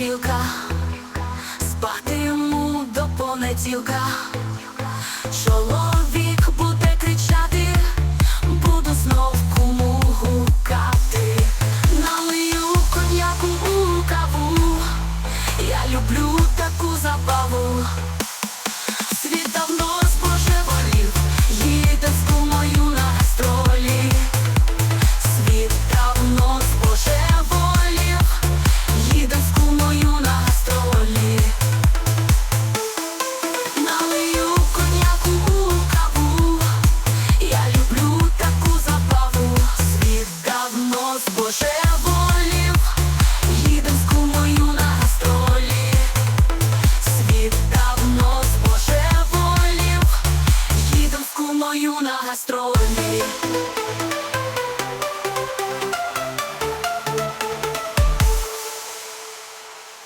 горілка, спати йому до понеділка. Кумою на гастролі.